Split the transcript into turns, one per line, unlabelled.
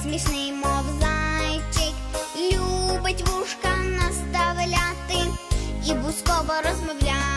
смішний, мов зайчик, любить вушка наставляти і бусково розмовляти.